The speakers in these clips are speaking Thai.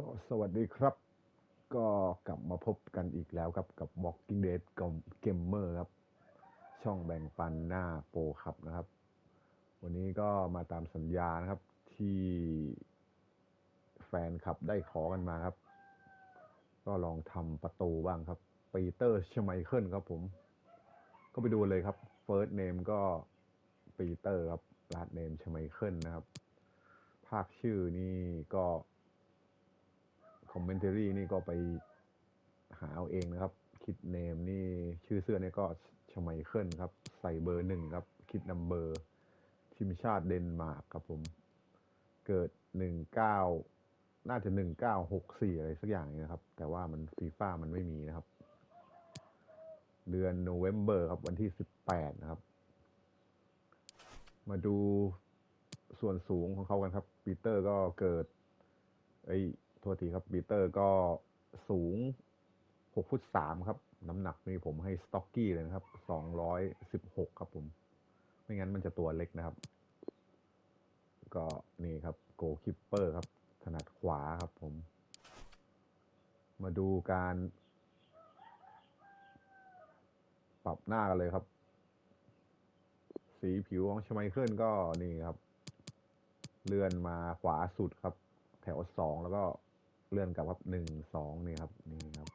ก็สวัสดีครับ ก็กลับมาพบกันอีกแล้วครับกับ Walking Dead กับ Gamer ครับ ช่องแบ่งปันหน้าโปรครับนะครับ วันนี้ก็มาตามสัญญานะครับที่แฟนคลับได้ขอกันมาครับ ก็ลองทำประตูบ้างครับปีเตอร์ชไมเคิลครับผม ก็ไปดูเลยครับ First Name ก็ปีเตอร์ครับ Last Name ชไมเคิลนะครับ ภาคชื่อนี่ก็ อมเมนต์รีนี่ก็ไปหาเอาเองนะครับ คิดเนมนี่ชื่อเสื้อนี่ก็ชมไมเคิลครับ ใส่เบอร์หนึ่งครับ คิดนัมเบอร์ทีมชาติเดนมาร์กครับผม เกิดหนึ่งเก้าน่าจะหนึ่งเก้าหกสี่อะไรสักอย่างนะครับ แต่ว่ามันฟีฟ่ามันไม่มีนะครับ เดือนโนเวม ber ครับ วันที่สิบแปดนะครับ มาดูส่วนสูงของเขากันครับปีเตอร์ก็เกิดเอ้ยโทษทีครับปีเตอร์ก็สูงหกฟุตสามครับ น้ำหนักนี่ผมให้สต็อกกี้เลยนะครับสองร้อยสิบหกครับผม ไม่งั้นมันจะตัวเล็กนะครับ ก็นี่ครับโกคิปเปอร์ครับ ถนัดขวาครับผม มาดูการ ปรับหน้ากันเลยครับ สีผิวของชไมเคิลก็นี่ครับ เลื่อนมาขวาสุดครับ แถวสองแล้วก็ เลื่อนกลับครับหนึ่งสองนี่ครับนี่ครับ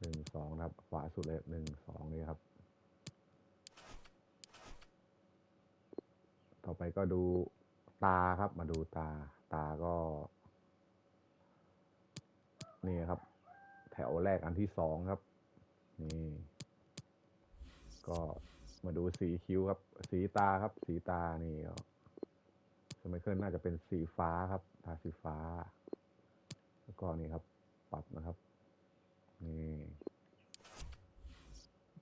หนึ่งสองนะครับขวาสุดเลยหนึ่งสองนี่ครับ ต่อไปก็ดูตาครับมาดูตาตาก็ นี่ครับ แถวแรกอันที่สองครับ นี่ ก็มาดูสีคิ้วครับ สีตาครับ สีตานี่ก็สมัยเคิลน่าจะเป็นสีฟ้าครับ ตาสีฟ้า แล้วก็นี่ครับ ปรับนะครับ นี่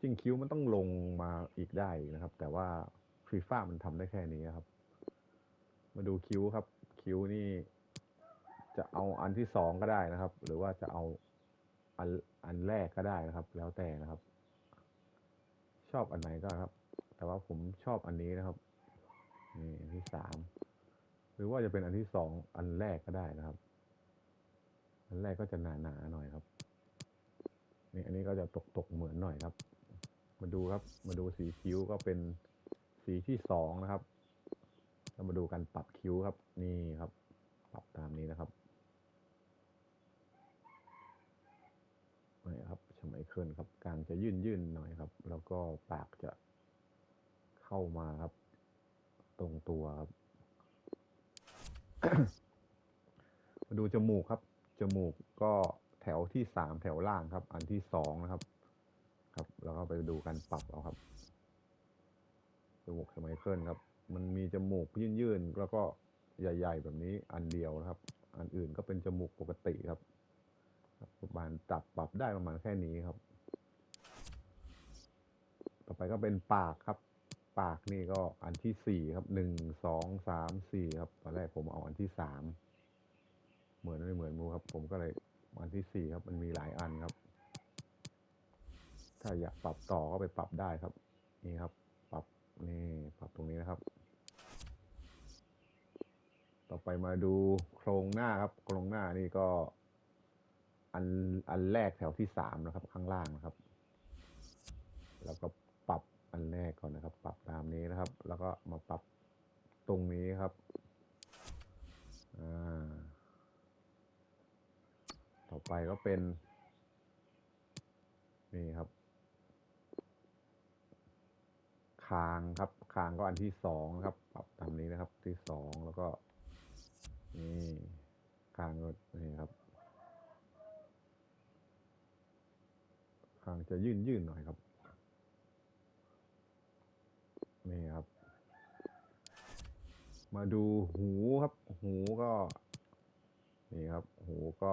จริงคิ้วมันต้องลงมาอีกได้นะครับ แต่ว่าฟีฟ่ามันทำได้แค่นี้ครับ มาดูคิ้วครับ คิ้วนี่ จะเอาอันที่สองก็ได้นะครับ หรือว่าจะเอาอันอันแรกก็ได้นะครับ แล้วแต่นะครับ ชอบอันไหนก็ครับ แต่ว่าผมชอบอันนี้นะครับนี่อันที่สามหรือว่าจะเป็นอันที่สองอันแรกก็ได้นะครับ อันแรกก็จะหนาหนาๆหน่อยครับนี่อันนี้ก็จะตกตกเหมือนหน่อยครับ มาดูครับ มาดูสีคิ้วก็เป็นสีที่สองนะครับแล้วมาดูการปรับคิ้วครับ นี่ครับ ปรับตามนี้นะครับนี่ครับชไมเคิลครับกลางจะยื่นยื่นหน่อยครับ แล้วก็ปากจะเข้ามาครับ ตรงตัวครับ มาดูจมูกครับ จมูกก็แถวที่สามแถวล่างครับ อันที่สองนะครับ ครับ แล้วก็ไปดูการปรับเอาครับ จมูกสมัยเคิลครับ มันมีจมูกยื่นๆแล้วก็ใหญ่ ๆ แบบนี้อันเดียวนะครับ อันอื่นก็เป็นจมูกปกติครับประมาณจับปรับได้ประมาณแค่นี้ครับ ต่อไปก็เป็นปากครับ ปากนี่ก็อันที่สี่ครับหนึ่งสองสามสี่ครับตอนแรกผมเอาอันที่สาม เหมือนไม่เหมือนมูครับ ผมก็เลยอันที่สี่ครับ มันมีหลายอันครับ ถ้าอยากปรับต่อก็ไปปรับได้ครับ นี่ครับ ปรับนี่ปรับตรงนี้นะครับ ต่อไปมาดูโครงหน้าครับ โครงหน้านี่ก็ อันอันแรกแถวที่สามนะครับ ข้างล่างนะครับ แล้วก็ปรับอันแรกก่อนนะครับ ปรับตามนี้นะครับ แล้วก็มาปรับตรงนี้ครับ อ่า อไปก็เป็น นี่ครับ คางครับ คางก็อันที่สองครับ ปรับตามนี้นะครับ ที่สองแล้วก็ นี่คางก็นี่ครับ คางจะยื่นยื่นหน่อยครับ นี่ครับ มาดูหูครับ หูก็นี่ครับ หูก็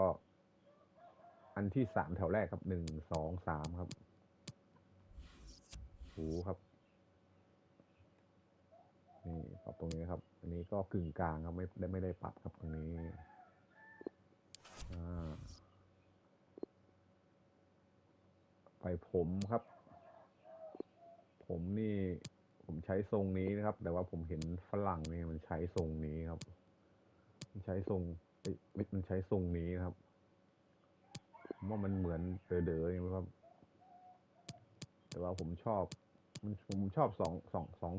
อันที่สามแถวแรกครับหนึ่งสองสามครับหูครับนี่ปรับตรงนี้ครับ อันนี้ก็กึ่งกลางครับไม่ได้ไม่ได้ปรับครับตรงนี้ไปผมครับ ผมนี่ผมใช้ทรงนี้นะครับ แต่ว่าผมเห็นฝรั่งเนี่ยมันใช้ทรงนี้ครับ มันใช้ทรงเอ้ยไม่มันใช้ทรงนี้ครับ ผมว่ามันเหมือนเด๋อๆอย่างนี้ครับ แต่ว่าผมชอบ มันผมชอบสองสองสอง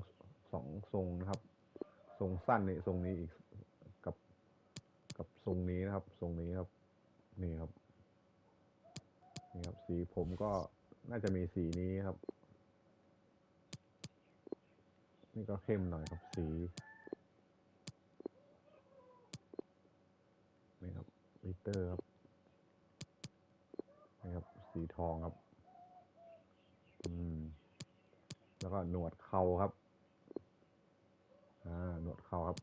สองทรงนะครับ ทรงสั้นนี่ทรงนี้อีกกับ กับทรงนี้นะครับ ทรงนี้ครับ นี่ครับ นี่ครับ สีผมก็น่าจะมีสีนี้ครับ นี่ก็เข้มหน่อยครับสีนี่ครับลิเตอร์ครับ ทองครับ อืม แล้วก็หนวดเข่าครับ อ่า หนวดเข่าครับ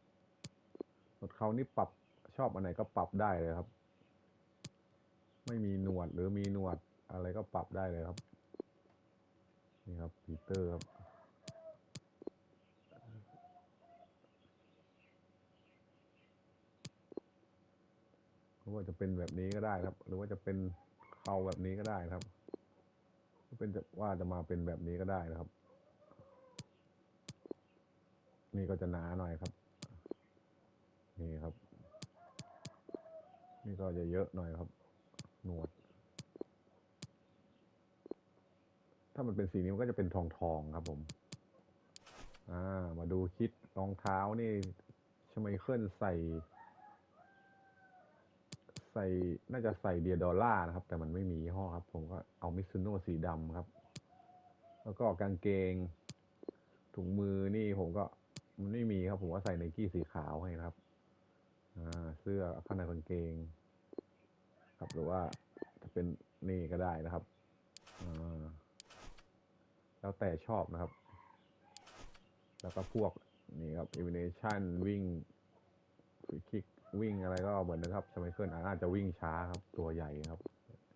หนวดเข่านี่ปรับชอบอันไหนก็ปรับได้เลยครับ ไม่มีหนวดหรือมีหนวดอะไรก็ปรับได้เลยครับ นี่ครับปีเตอร์ครับหรือว่าจะเป็นแบบนี้ก็ได้ครับ หรือว่าจะเป็น เขาแบบนี้ก็ได้นะครับเป็นว่าจะมาเป็นแบบนี้ก็ได้นะครับ นี่ก็จะหนาหน่อยครับ นี่ครับ นี่ก็จะเยอะหน่อยครับ หนวด ถ้ามันเป็นสีนี้มันก็จะเป็นทองทองครับผม อ่า มาดูคิดรองเท้านี่ชไมเคิลใส่ ใส่น่าจะใส่เดียดอลล่านะครับ แต่มันไม่มียี่ห้อครับ ผมก็เอามิซูโน่สีดำครับ แล้วก็กางเกง ถุงมือนี่ผมก็มันไม่มีครับ ผมก็ใส่ไนกี้สีขาวให้นะครับอ่าเสื้อข้างในกางเกง ครับหรือว่าจะเป็นนี่ก็ได้นะครับอ่าแล้วแต่ชอบนะครับ แล้วก็พวกนี่ครับ e ิ i เนชั่นวิ่งฟรีคิก วิ่งอะไรก็เหมือนนะครับสมัยเคิลอาจจะวิ่งช้าครับ ตัวใหญ่ครับ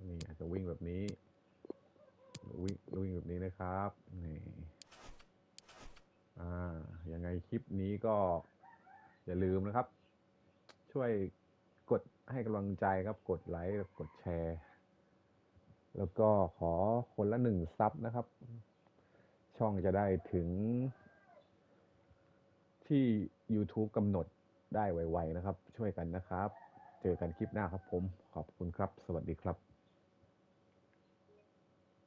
นี่อาจจะวิ่งแบบนี้ วิ่งวิ่งแบบนี้นะครับนี่อ่ายังไงคลิปนี้ก็ อย่าลืมนะครับ ช่วยกดให้กำลังใจครับ กดไลค์กดแชร์ แล้วก็ขอคนละหนึ่งซับนะครับ ช่องจะได้ถึงที่ YouTube กำหนด ได้ไวๆนะครับ ช่วยกันนะครับ เจอกันคลิปหน้าครับผม ขอบคุณครับ สวัสดีครับ